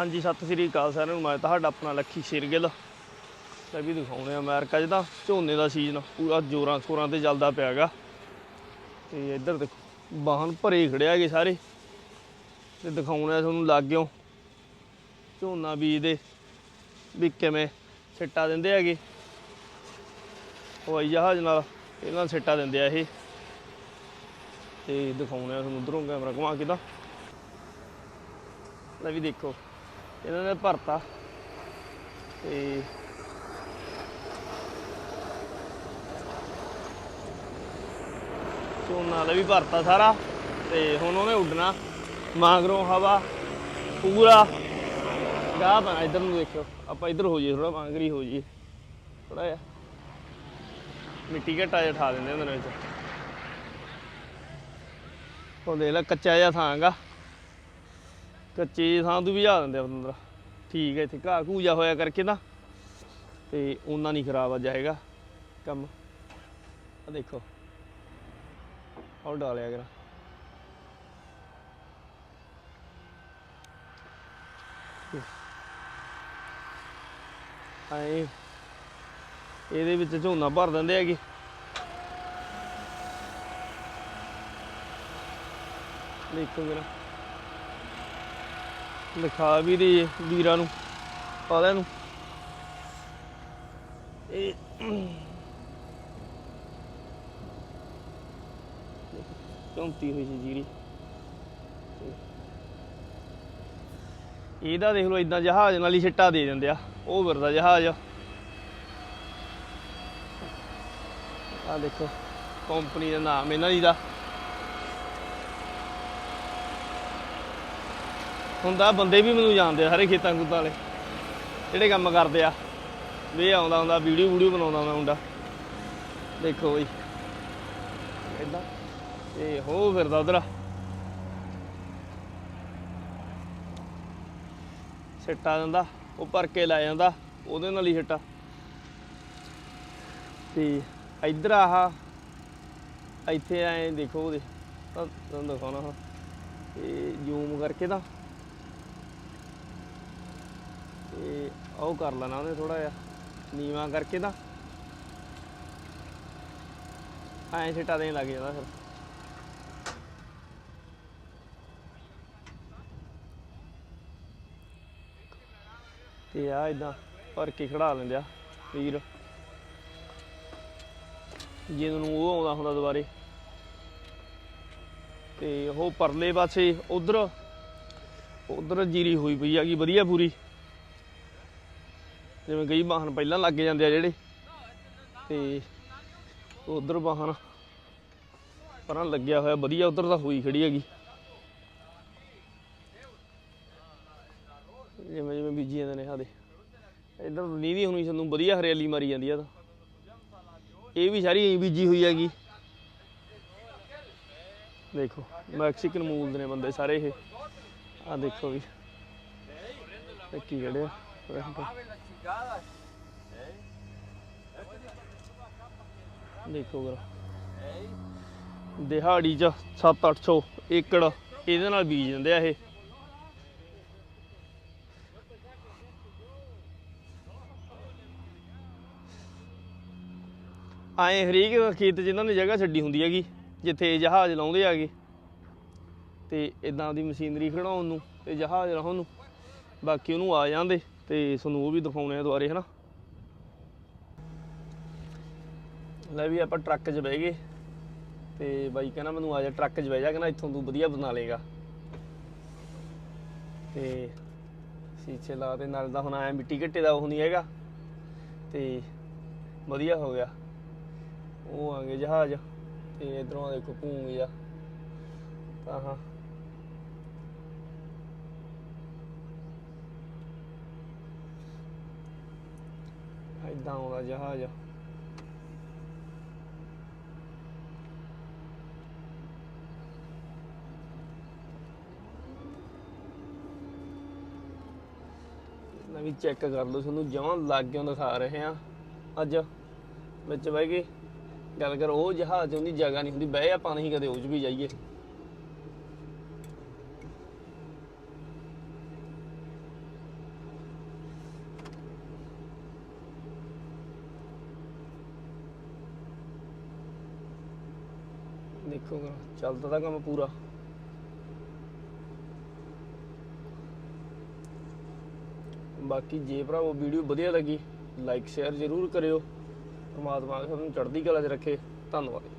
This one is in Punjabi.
ਹਾਂਜੀ, ਸਤਿ ਸ੍ਰੀ ਅਕਾਲ ਸਾਰਿਆਂ ਨੂੰ। ਮੈਂ ਤੁਹਾਡਾ ਆਪਣਾ ਲੱਖੀ ਸ਼ੇਰਗਿੱਲ। ਲੈ ਵੀ ਦਿਖਾਉਣੇ ਆ ਅਮਰੀਕਾ 'ਚ ਤਾਂ, ਝੋਨੇ ਦਾ ਸੀਜ਼ਨ ਪੂਰਾ ਜੋਰਾਂ ਸ਼ੋਰਾਂ ਤੇ ਚੱਲਦਾ ਪਿਆਗਾ ਤੇ ਇੱਧਰ ਦੇਖੋ, ਵਾਹਨ ਭਰੇ ਖੜੇ ਹੈਗੇ ਸਾਰੇ। ਤੇ ਦਿਖਾਉਣੇ ਆ ਤੁਹਾਨੂੰ ਲੱਗਿਓ। ਝੋਨਾ ਬੀਜਦੇ ਵੀ ਕਿਵੇਂ ਸਿੱਟਾ ਦਿੰਦੇ ਹੈਗੇ। ਹਵਾਈ ਜਹਾਜ਼ ਨਾਲ ਇਹਨਾਂ ਸਿੱਟਾ ਦਿੰਦੇ ਆ ਇਹ। ਤੇ ਦਿਖਾਉਣੇ ਆ ਤੁਹਾਨੂੰ ਉਧਰੋਂ ਕੈਮਰਾ ਘੁਮਾ ਕੇ ਤਾਂ। ਲੈ ਵੀ ਦੇਖੋ। ਇਹਨਾਂ ਨੇ ਭਰਤਾ। ਤੇ ਝੋਨਾ ਦਾ ਵੀ ਭਰਤਾ ਸਾਰਾ। ਤੇ ਹੁਣ ਉਹਨੇ ਉੱਡਣਾ। ਮਾਂਗਰੋਂ ਹਵਾ, ਪੂਰਾ। ਗਾਹ ਬਣਾ ਇਧਰ ਨੂੰ ਦੇਖਿਓ। ਆਪਾਂ ਇਧਰ ਹੋ ਜਾਈਏ ਥੋੜਾ ਮਾਂਗਰੀ ਹੋ ਜਾਈਏ। ਥੋੜਾ ਜਿਹਾ। ਮਿੱਟੀ ਘਟਾ ਜਿਹਾ ਠਾ ਦਿੰਦੇ ਉਹਨਾਂ ਵਿੱਚ। ਉਹ ਦੇਖ ਲੈ, ਕੱਚਾ ਜਿਹਾ ਥਾਂਗਾ ਕੱਚੇ ਜਿਹੇ ਥਾਂ ਤੋਂ ਵੀ ਜਾ ਦਿੰਦੇ ਆ ਬੰਦਰ ਠੀਕ ਹੈ ਇੱਥੇ ਘਾਹ ਘੂਜਾ ਹੋਇਆ ਕਰਕੇ ਨਾ। ਤੇ ਉਹਨਾਂ ਨਹੀਂ ਖਰਾਬ ਆ ਜਾਏਗਾ ਕੰਮ। ਆ ਦੇਖੋ। ਆਹ ਡਾਲਿਆ ਕਰ। ਆਏ। ਇਹਦੇ ਵਿੱਚ ਝੋਨਾ ਭਰ ਦਿੰਦੇ ਹੈਗੇ। ਦੇਖੋ ਜਰਾ। ਲਿਖਾ ਵੀ ਦੇ ਵੀਰਾਂ ਨੂੰ ਸਾਰਿਆਂ ਨੂੰ। ਇਹ ਚੌਂਤੀ ਹੋਈ ਸੀ ਜੀਰੀ। ਇਹਦਾ ਦੇਖ ਲਓ ਇਦਾਂ ਜਹਾਜ਼ ਨਾਲ ਹੀ ਛਿੱਟਾ ਦੇ ਦਿੰਦੇ ਆ। ਉਹ ਫਿਰਦਾ ਜਹਾਜ਼। ਆ ਦੇਖੋ ਕੰਪਨੀ ਦਾ ਨਾਮ ਇਹਨਾਂ ਦੀ ਦਾ। ਹੁੰਦਾ ਬੰਦੇ ਵੀ ਮੈਨੂੰ ਜਾਣਦੇ ਆ ਸਾਰੇ ਖੇਤਾਂ ਖੂਤਾਂ ਵਾਲੇ। ਜਿਹੜੇ ਕੰਮ ਕਰਦੇ ਆ। ਵੀ ਇਹ ਆਉਂਦਾ ਹੁੰਦਾ ਵੀਡੀਓ ਵੀਡੀਓ ਬਣਾਉਂਦਾ ਮੈਂ ਮੁੰਡਾ। ਦੇਖੋ ਬਈ। ਇਦਾਂ ਤੇ ਹੋ ਫਿਰਦਾ ਉਧਰ। ਸਿੱਟਾ ਦਿੰਦਾ, ਉਹ ਭਰ ਕੇ ਲੈ ਜਾਂਦਾ, ਉਹਦੇ ਨਾਲ ਹੀ ਸਿੱਟਾ। ਤੇ ਇੱਧਰ ਆਹ, ਇੱਥੇ ਆਏ ਦੇਖੋ ਉਹਦੇ। ਤੁਹਾਨੂੰ ਦਿਖਾਉਣਾ ਹਾਂ। ਤੇ ਜ਼ੂਮ ਕਰਕੇ ਤਾਂ ਤੇ ਉਹ ਕਰ ਲੈਣਾ ਉਹਨੇ ਥੋੜਾ ਜਿਹਾ, ਨੀਵਾ ਕਰਕੇ ਤਾਂ। ਐਂ ਛਿੱਟਾ ਦੇਣ ਲੱਗ ਜਾਂਦਾ ਫਿਰ। ਤੇ ਆ ਇਦਾਂ ਭਰ ਕੇ ਖੜਾ ਲੈਂਦੇ ਆ ਵੀਰ। ਜਿਹਨੂੰ ਉਹ ਆਉਂਦਾ ਹੁੰਦਾ ਦੁਬਾਰੇ। ਤੇ ਉਹ ਪਰਲੇ ਪਾਸੇ ਉਧਰ ਉਧਰ ਜੀਰੀ ਹੋਈ ਪਈ ਆ ਹੈਗੀ ਵਧੀਆ ਪੂਰੀ। ਜਿਵੇਂ ਕਈ ਵਾਹਨ ਪਹਿਲਾਂ ਲੱਗ ਜਾਂਦੇ ਆ ਜਿਹੜੇ ਤੇ ਉਧਰ ਵਾਹਨ ਪਰਾਂ ਲੱਗਿਆ ਹੋਇਆ, ਵਧੀਆ ਉਧਰ ਤਾਂ ਹੋਈ ਖੜੀ ਹੈਗੀ। ਜਿਵੇਂ ਜਿਵੇਂ ਬੀਜੀ ਜਾਂਦੇ ਨੇ ਹਾਦੇ ਇਧਰ ਨੀਵੀਂ ਹੁਣੀ ਸਾਨੂੰ, ਵਧੀਆ ਹਰਿਆਲੀ ਮਾਰੀ ਜਾਂਦੀ ਆ ਤਾਂ। ਇਹ ਵੀ ਸਾਰੀ ਬੀਜੀ ਹੋਈ ਹੈਗੀ। ਦੇਖੋ, ਮੈਕਸੀਕਨ ਮੂਲ ਦੇ ਨੇ ਬੰਦੇ ਸਾਰੇ ਇਹ। ਆ ਦੇਖੋ ਵੀ। ਕੀ ਕੀ ਖੜੇ ਆ ਦੇਖੋ ਗਰਾ ਦਿਹਾੜੀ ਚ 7-800 ਏਕੜ ਇਹਦੇ ਨਾਲ ਬੀਜ ਦਿੰਦੇ ਆ ਇਹ। ਆਏ ਹਰੇਕ ਖੇਤ 'ਚ ਇਹਨਾਂ ਨੇ ਜਗ੍ਹਾ ਛੱਡੀ ਹੁੰਦੀ ਹੈਗੀ, ਜਿੱਥੇ ਜਹਾਜ਼ ਲਾਉਂਦੇ ਆਗੇ ਤੇ ਇਦਾਂ ਦੀ ਮਸ਼ੀਨਰੀ ਖੜਾਉਣ ਨੂੰ ਤੇ ਜਹਾਜ਼ ਲਾਉਣ ਨੂੰ, ਬਾਕੀ ਉਹਨੂੰ ਆ ਜਾਂਦੇ। ਤੇ ਤੁਹਾਨੂੰ ਉਹ ਵੀ ਦਿਖਾਉਣੇ ਆ ਦੁਬਾਰੇ, ਹਨਾ? ਲੈ ਵੀ ਆਪਾਂ ਟਰੱਕ 'ਚ ਬਹਿ ਗਏ ਤੇ ਬਾਈ ਕਹਿੰਦਾ ਮੈਨੂੰ ਆ ਜਾ ਟਰੱਕ 'ਚ ਬਹਿ ਜਾ, ਕਹਿੰਦਾ ਇੱਥੋਂ ਤੂੰ ਵਧੀਆ ਬਣਾ ਲੇਗਾ ਤੇ ਸੀਚੇ ਲਾ ਤੇ ਨਾਲ ਦਾ ਹੁਣ ਆਇਆ ਮਿੱਟੀ ਘੱਟੇ ਦਾ ਉਹ ਨਹੀਂ ਹੈਗਾ ਤੇ ਵਧੀਆ ਹੋ ਗਿਆ। ਉਹ ਆ ਗਏ ਜਹਾਜ਼ ਤੇ ਇਧਰੋਂ ਦੇਖੋ, ਭੂੰਗ ਜਾ ਤਾਂ ਹਾਂ। ਇਦਾਂ ਆਉਂਦਾ ਜਹਾਜ਼। ਮੈਂ ਵੀ ਚੈੱਕ ਕਰ ਲਓ ਤੁਹਾਨੂੰ ਜਿਉਂ ਲੱਗ ਦਿਖਾ ਰਹੇ ਆ ਅੱਜ ਵਿੱਚ ਬਹਿ ਕੇ ਗੱਲ ਕਰ, ਉਹ ਜਹਾਜ਼ ਉਹਦੀ ਜਗ੍ਹਾ ਨਹੀਂ ਹੁੰਦੀ, ਬਹਿ ਆਪਾਂ ਨਹੀਂ ਕਦੇ, ਉਹ 'ਚ ਵੀ ਜਾਈਏ। ਦੇਖੋਗਾ। ਚੱਲਦਾ ਤਾਂ ਕੰਮ ਪੂਰਾ। ਬਾਕੀ ਜੇ ਭਰਾਵੋ ਵੀਡੀਓ ਵਧੀਆ ਲੱਗੀ ਲਾਈਕ ਸ਼ੇਅਰ ਜ਼ਰੂਰ ਕਰਿਓ। ਪਰਮਾਤਮਾ ਸਭ ਨੂੰ ਚੜ੍ਹਦੀ ਕਲਾ 'ਚ ਰੱਖੇ। ਧੰਨਵਾਦ।